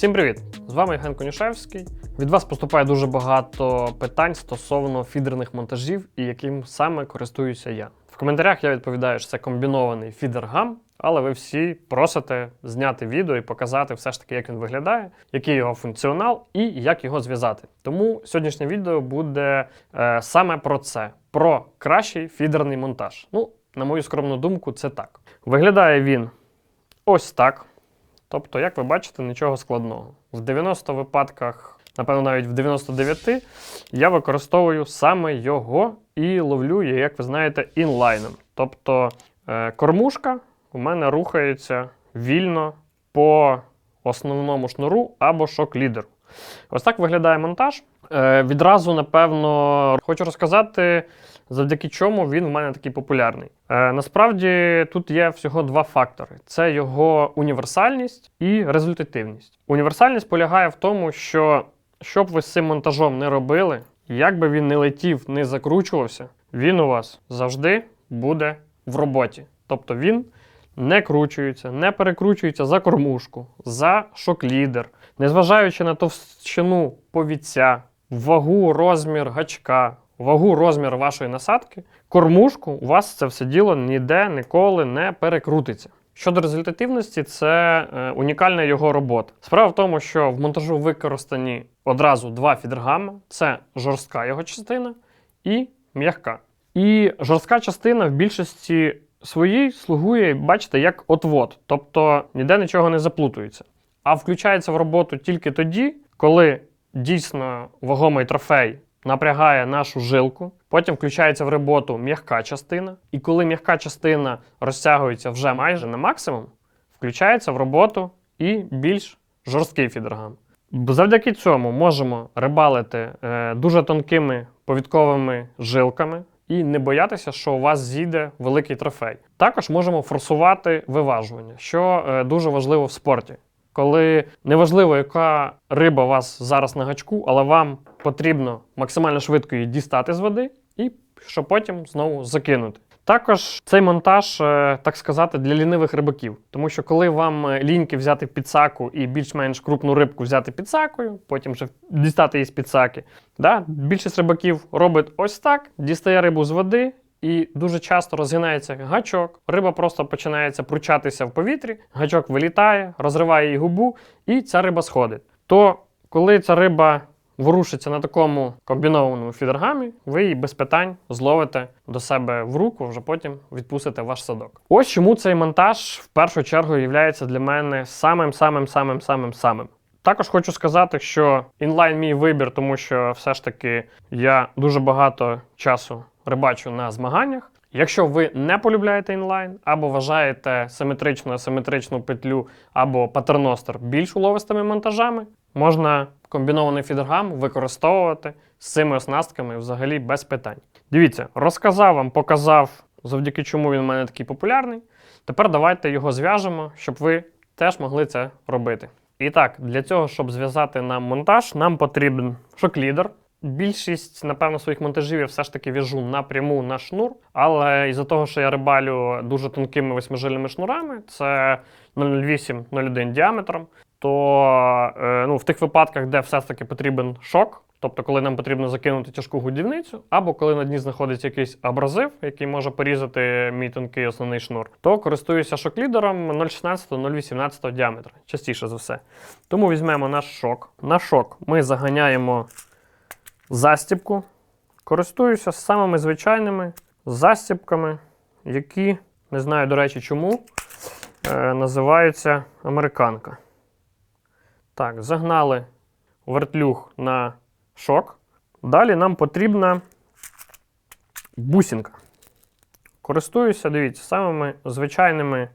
Всім привіт! З вами Євген Конюшевський. Від вас поступає дуже багато питань стосовно фідерних монтажів і яким саме користуюся я. В коментарях я відповідаю, що це комбінований фідер-гам, але ви всі просите зняти відео і показати все ж таки, як він виглядає, який його функціонал і як його зв'язати. Тому сьогоднішнє відео буде е, саме про це: про кращий фідерний монтаж. Ну, на мою скромну думку, це так. Виглядає він ось так. Тобто, як ви бачите, нічого складного. В 90 випадках, напевно, навіть в 99 я використовую саме його і ловлю, як ви знаєте, інлайном. Тобто е, кормушка у мене рухається вільно по основному шнуру або шок-лідеру. Ось так виглядає монтаж. Е, відразу, напевно, хочу розказати, завдяки чому він в мене такий популярний. Е, насправді тут є всього два фактори: це його універсальність і результативність. Універсальність полягає в тому, що що б ви з цим монтажом не робили, як би він не летів, не закручувався, він у вас завжди буде в роботі. Тобто він не кручується, не перекручується за кормушку, за шок-лідер, незважаючи на товщину повіця, вагу, розмір гачка, вагу, розмір вашої насадки, кормушку у вас це все діло ніде ніколи не перекрутиться. Щодо результативності, це е, унікальна його робота. Справа в тому, що в монтажу використані одразу два фідергами: це жорстка його частина і м'яка. І жорстка частина в більшості своїй слугує, бачите, як отвод, тобто ніде нічого не заплутується. А включається в роботу тільки тоді, коли дійсно вагомий трофей напрягає нашу жилку, потім включається в роботу м'яка частина, і коли м'яка частина розтягується вже майже на максимум, включається в роботу і більш жорсткий фідергам. Завдяки цьому можемо рибалити е, дуже тонкими повідковими жилками і не боятися, що у вас зійде великий трофей. Також можемо форсувати виважування, що е, дуже важливо в спорті. Коли неважливо, яка риба у вас зараз на гачку, але вам потрібно максимально швидко її дістати з води і щоб потім знову закинути. Також цей монтаж, е, так сказати, для лінивих рибаків. Тому що коли вам е, ліньки взяти підсаку і більш-менш крупну рибку взяти підсакою, потім вже дістати її з підсаки, да? більшість рибаків робить ось так: дістає рибу з води. І дуже часто розгинається гачок, риба просто починається пручатися в повітрі, гачок вилітає, розриває її губу, і ця риба сходить. То коли ця риба ворушиться на такому комбінованому фідергамі, ви її без питань зловите до себе в руку, вже потім відпустите ваш садок. Ось чому цей монтаж в першу чергу є для мене самим самим самим самим самим. Також хочу сказати, що інлайн мій вибір, тому що все ж таки я дуже багато часу рибачу на змаганнях. Якщо ви не полюбляєте інлайн, або вважаєте симетричну асиметричну петлю або патерностер більш уловистими монтажами, можна комбінований фідергам використовувати з цими оснастками взагалі без питань. Дивіться, розказав вам, показав, завдяки чому він у мене такий популярний. Тепер давайте його зв'яжемо, щоб ви теж могли це робити. І так, для цього, щоб зв'язати нам монтаж, нам потрібен шок-лідер. Більшість, напевно, своїх монтажів я все ж таки в'яжу напряму на шнур, але із-за того, що я рибалю дуже тонкими восьмижильними шнурами, це 0,08-0,1 діаметром, то е, ну, в тих випадках, де все ж таки потрібен шок, тобто коли нам потрібно закинути тяжку годівницю, або коли на дні знаходиться якийсь абразив, який може порізати мій тонкий основний шнур, то користуюся шок-лідером 0,16-0,18 діаметра, частіше за все. Тому візьмемо наш шок. На шок ми заганяємо застібку. Користуюся самими звичайними застібками, які, не знаю, до речі, чому, е, називаються американка. Так, загнали вертлюг на шок. Далі нам потрібна бусинка. Користуюся, дивіться, самими звичайними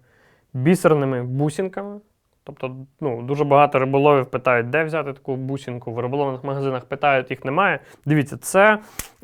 бісерними бусинками. Тобто, ну, дуже багато риболовів питають, де взяти таку бусинку. В риболовних магазинах питають, їх немає. Дивіться, це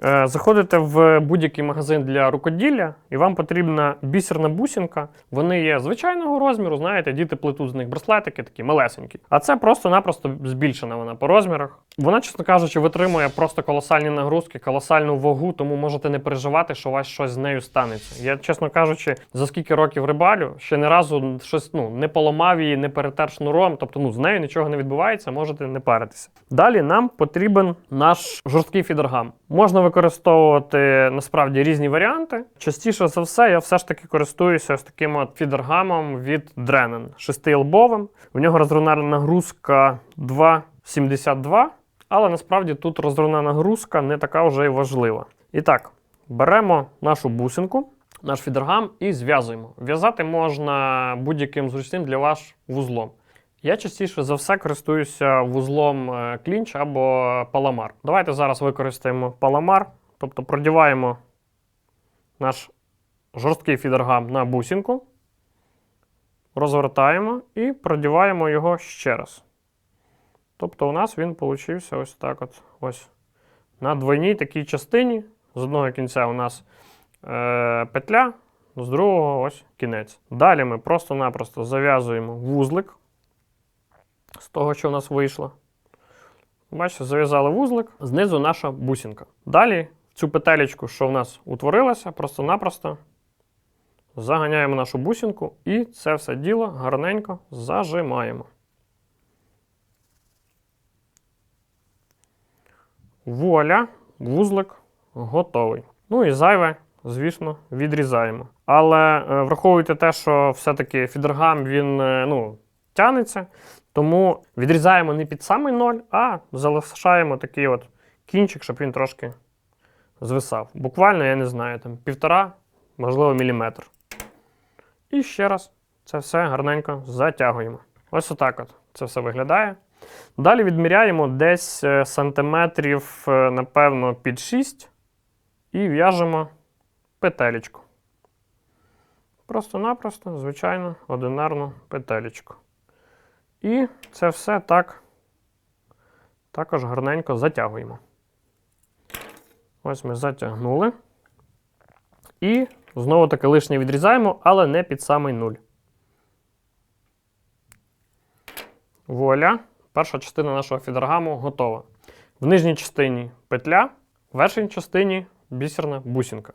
е, заходите в будь-який магазин для рукоділля, і вам потрібна бісерна бусинка. Вони є звичайного розміру, знаєте, діти плетуть з них браслетики, такі малесенькі. А це просто-напросто збільшена вона по розмірах. Вона, чесно кажучи, витримує просто колосальні нагрузки, колосальну вагу, тому можете не переживати, що у вас щось з нею станеться. Я, чесно кажучи, за скільки років рибалю, ще не разу щось ну, не поламав її, не перед тер шнуром, тобто ну, з нею нічого не відбувається, можете не паритися. Далі нам потрібен наш жорсткий фідергам. Можна використовувати насправді різні варіанти. Частіше за все, я все ж таки користуюся ось таким от фідергамом від Drennan, шестиелбовим. В нього розривна нагрузка 2,72, але насправді тут розривна нагрузка не така вже й важлива. І так, беремо нашу бусинку наш фідергам і зв'язуємо. В'язати можна будь-яким зручним для вас вузлом. Я частіше за все користуюся вузлом е, клінч або паламар. Давайте зараз використаємо паламар, тобто продіваємо наш жорсткий фідергам на бусинку, розвертаємо і продіваємо його ще раз. Тобто у нас він получився ось так от. Ось. На двойній такій частині. З одного кінця у нас е, петля, з другого ось кінець. Далі ми просто-напросто зав'язуємо вузлик з того, що у нас вийшло. Бачите, зав'язали вузлик, знизу наша бусинка. Далі цю петелечку, що в нас утворилася, просто-напросто заганяємо нашу бусинку і це все діло гарненько зажимаємо. Вуаля, вузлик готовий. Ну і зайве, звісно, відрізаємо. Але е, враховуйте те, що все-таки фідергам він е, ну, тянеться, тому відрізаємо не під самий ноль, а залишаємо такий от кінчик, щоб він трошки звисав. Буквально, я не знаю, там півтора, можливо, міліметр. І ще раз це все гарненько затягуємо. Ось отак от це все виглядає. Далі відміряємо десь е, сантиметрів, напевно, під 6 і в'яжемо петелечку. Просто-напросто, звичайно, одинарну петелечку. І це все так також гарненько затягуємо. Ось ми затягнули. І знову таки лишнє відрізаємо, але не під самий нуль. Вуаля, перша частина нашого фідергаму готова. В нижній частині петля, в верхній частині бісерна бусинка.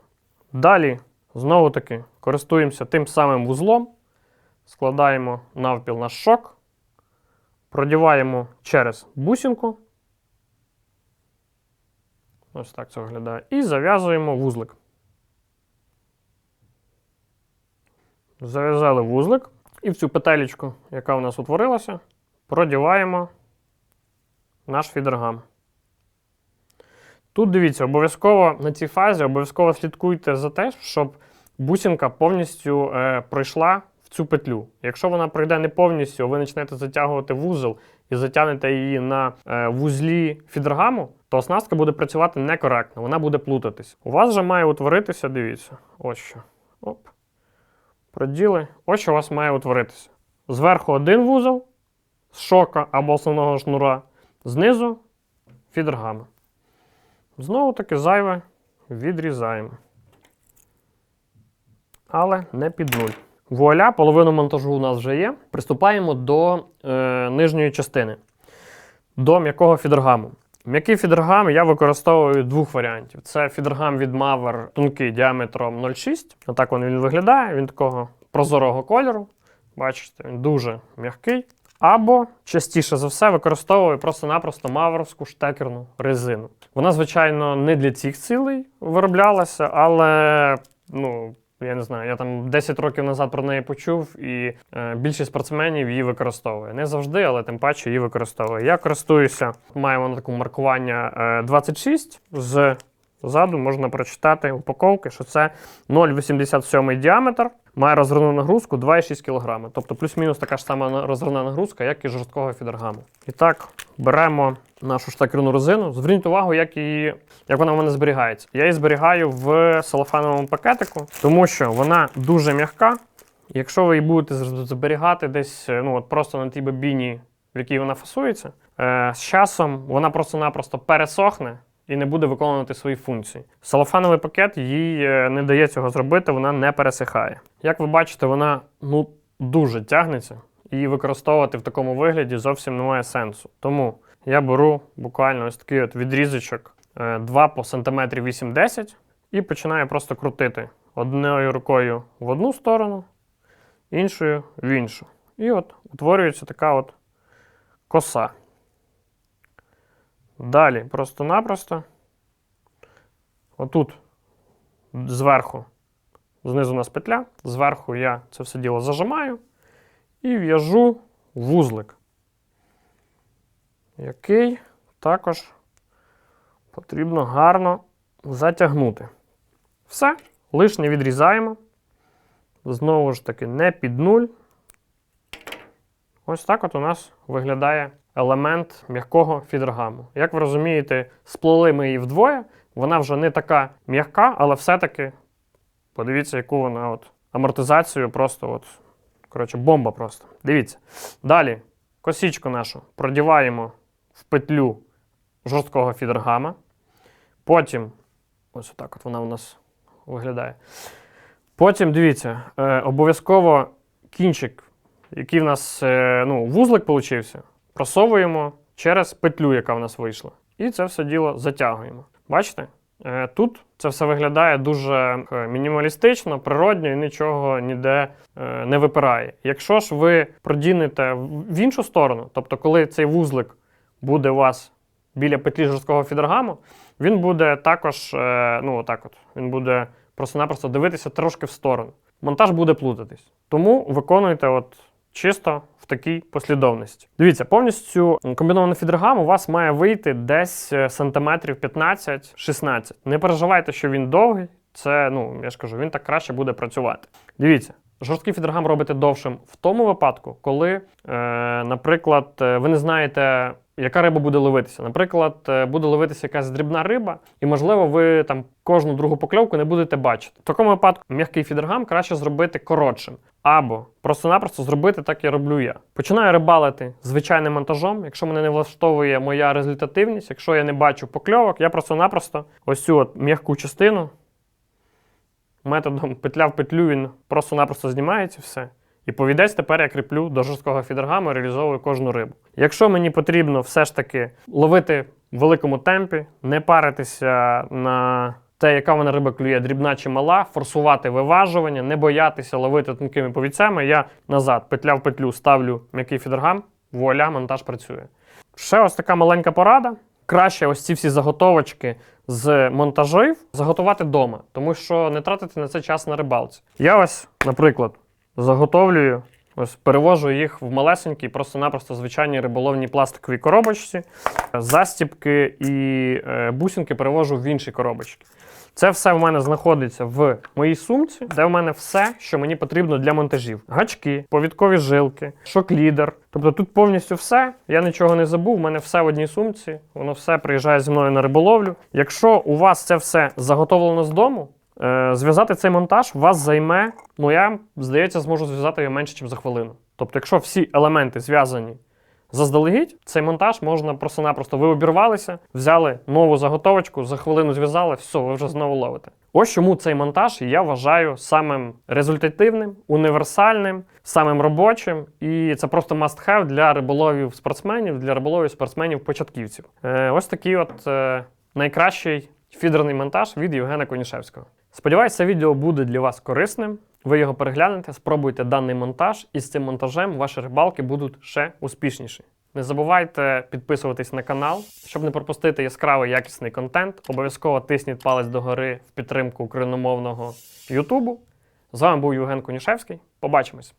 Далі, знову таки, користуємося тим самим вузлом, складаємо навпіл наш шок, продіваємо через бусинку. Ось так це виглядає. І зав'язуємо вузлик. Зав'язали вузлик. І в цю петелечку, яка у нас утворилася, продіваємо наш фідергам. Тут дивіться, обов'язково на цій фазі обов'язково слідкуйте за те, щоб бусинка повністю е, пройшла в цю петлю. Якщо вона пройде не повністю, ви почнете затягувати вузол і затягнете її на е, вузлі фідергаму, то оснастка буде працювати некоректно, вона буде плутатись. У вас же має утворитися, дивіться, ось що. Оп. Проділи. Ось що у вас має утворитися. Зверху один вузол з шока або основного шнура, знизу фідергами. Знову таки зайве відрізаємо. Але не під нуль. Вуаля, половину монтажу у нас вже є. Приступаємо до е, нижньої частини. До м'якого фідергаму. М'який фідергам я використовую двох варіантів. Це фідергам від Maver тонкий діаметром 0,6. Отак він, виглядає, він такого прозорого кольору. Бачите, він дуже м'який. Або частіше за все використовую просто-напросто мавровську штекерну резину. Вона, звичайно, не для цих цілей вироблялася, але ну. Я не знаю, я там 10 років назад про неї почув, і е, більшість спортсменів її використовує. Не завжди, але тим паче її використовує. Я користуюся, маємо на такому маркування е, 26. Ззаду можна прочитати упаковки, що це 0,87 діаметр, має розривну нагрузку 2,6 кг. Тобто плюс-мінус така ж сама розривна нагрузка, як і жорсткого фідергаму. І так, беремо нашу штакерну резину. Зверніть увагу, як її, як вона в мене зберігається. Я її зберігаю в салофановому пакетику, тому що вона дуже м'яка. Якщо ви її будете зберігати десь ну, от просто на тій бобіні, в якій вона фасується, е, з часом вона просто-напросто пересохне і не буде виконувати свої функції. Салофановий пакет їй е, не дає цього зробити, вона не пересихає. Як ви бачите, вона ну, дуже тягнеться, і використовувати в такому вигляді зовсім немає сенсу. Тому я беру буквально ось такий от відрізочок 2 по сантиметрі 8-10 і починаю просто крутити одною рукою в одну сторону, іншою в іншу. і от утворюється така от коса. Далі просто-напросто. Отут зверху, знизу у нас петля, зверху я це все діло зажимаю і в'яжу вузлик, який також потрібно гарно затягнути. Все, лишнє відрізаємо. Знову ж таки, не під нуль. Ось так от у нас виглядає елемент м'якого фідергаму. Як ви розумієте, сплели ми її вдвоє. Вона вже не така м'яка, але все-таки подивіться, яку вона от амортизацію просто от. Коротше, бомба просто. Дивіться. Далі косічку нашу продіваємо в петлю жорсткого фідергама. Потім, ось так от вона у нас виглядає. Потім дивіться, е, обов'язково кінчик, який в нас е, ну, вузлик получився, просовуємо через петлю, яка в нас вийшла. І це все діло затягуємо. Бачите? Е, Тут це все виглядає дуже е, мінімалістично, природньо і нічого ніде е, не випирає. Якщо ж ви продінете в іншу сторону, тобто, коли цей вузлик буде у вас біля петлі жорсткого фідергаму, він буде також, ну отак от, він буде просто-напросто дивитися трошки в сторону. Монтаж буде плутатись. Тому виконуйте от чисто в такій послідовності. Дивіться, повністю комбінований фідергам у вас має вийти десь е, сантиметрів 15-16. Не переживайте, що він довгий. Це, ну, я ж кажу, він так краще буде працювати. Дивіться, жорсткий фідергам робите довшим в тому випадку, коли, е, наприклад, е, ви не знаєте, яка риба буде ловитися. Наприклад, е, буде ловитися якась дрібна риба, і, можливо, ви там кожну другу покльовку не будете бачити. В такому випадку м'який фідергам краще зробити коротшим. Або просто-напросто зробити так, як роблю я. Починаю рибалити звичайним монтажом. Якщо мене не влаштовує моя результативність, якщо я не бачу покльовок, я просто-напросто ось цю от м'яку частину методом петля в петлю він просто-напросто знімається все. І повідець тепер я кріплю до жорсткого фідергаму реалізовую кожну рибу. Якщо мені потрібно все ж таки ловити в великому темпі, не паритися на те, яка вона риба клює, дрібна чи мала, форсувати виважування, не боятися ловити тонкими повіцями, я назад петля в петлю ставлю м'який фідергам, вуаля, монтаж працює. Ще ось така маленька порада. Краще ось ці всі заготовочки з монтажів заготувати вдома, тому що не тратити на це час на рибалці. Я ось, наприклад, заготовлюю, ось перевожу їх в малесенькі, просто-напросто звичайні риболовні пластикові коробочці. Застібки і е, бусинки перевожу в інші коробочки. Це все в мене знаходиться в моїй сумці, де в мене все, що мені потрібно для монтажів: гачки, повідкові жилки, шок-лідер. Тобто тут повністю все. Я нічого не забув. У мене все в одній сумці. Воно все приїжджає зі мною на риболовлю. Якщо у вас це все заготовлено з дому, зв'язати цей монтаж вас займе. Ну я здається, зможу зв'язати його менше, ніж за хвилину. Тобто, якщо всі елементи зв'язані Заздалегідь цей монтаж можна просто-напросто. Ви обірвалися, взяли нову заготовочку, за хвилину зв'язали, все, ви вже знову ловите. Ось чому цей монтаж я вважаю самим результативним, універсальним, самим робочим. І це просто must-have для риболовів спортсменів, для риболовів спортсменів-початківців. Е, ось такий от е, найкращий фідерний монтаж від Євгена Конішевського. Сподіваюся, відео буде для вас корисним. Ви його переглянете, спробуйте даний монтаж, і з цим монтажем ваші рибалки будуть ще успішніші. Не забувайте підписуватись на канал, щоб не пропустити яскравий якісний контент. Обов'язково тисніть палець догори в підтримку україномовного Ютубу. З вами був Євген Конішевський. Побачимось!